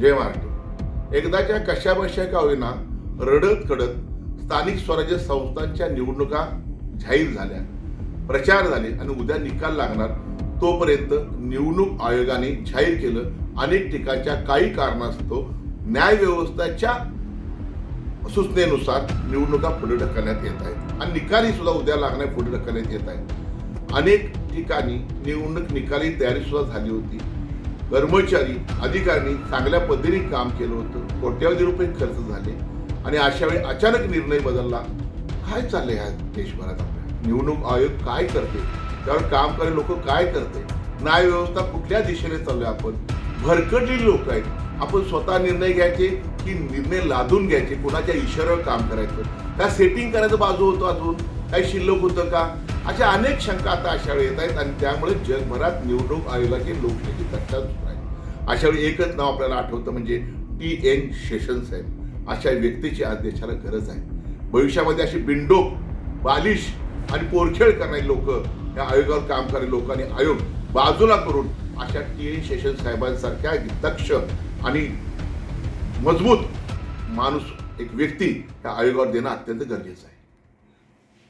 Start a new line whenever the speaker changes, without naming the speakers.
जय महाराष्ट्र एकदाच्या कशाबशा का होईना रडत कडत स्थानिक स्वराज्य संस्थांच्या निवडणुका जाहीर झाल्या. प्रचार झाले आणि उद्या निकाल लागणार तोपर्यंत निवडणूक आयोगाने जाहीर केलं. अनेक ठिकाणच्या काही कारणास्तव न्यायव्यवस्थेच्या सूचनेनुसार निवडणुका पुढे ढकलण्यात येत आहेत. आणि निकाली सुद्धा उद्या लागण्या पुढे ढकलण्यात येत आहेत. अनेक ठिकाणी निवडणूक निकाली तयारी सुद्धा झाली होती. कर्मचारी अधिकाऱ्यांनी चांगल्या पद्धतीने काम केलं होतं. कोट्यावधी रुपये खर्च झाले. आणि अशा वेळी अचानक निर्णय बदलला. काय चाललंय ह्या देशभरात आपल्या? निवडणूक आयोग काय करते त्यावर काम करणारे लोक काय करते न्याय व्यवस्था कुठल्या दिशेने चाललोय आपण? भरकटलेली लोक आहेत. आपण स्वतः निर्णय घ्यायचे की निर्णय लादून घ्यायचे? कोणाच्या इशाऱ्यावर काम करायचं? त्या सेटिंग करायचं बाजू होतो अजून. काही शिल्लक होतं का? अशा अनेक शंका आता अशा वेळी येत आहेत आणि त्यामुळे जगभरात निवडणूक आयोगाची लोकशाही चर्चा सुरू आहे. अशा वेळी एकच नाव आपल्याला आठवतं म्हणजे टी एन शेषन साहेब. अशा व्यक्तीची आज देशाला गरज आहे. भविष्यामध्ये अशी बिंडोक बालिश आणि पोरखेळ करणारी लोक या आयोगावर काम करणारी लोकांनी आयोग बाजूला करून अशा टी एन शेषन साहेबांसारख्या दक्ष आणि मजबूत माणूस एक व्यक्ती या आयोगावर देणं अत्यंत गरजेचं आहे.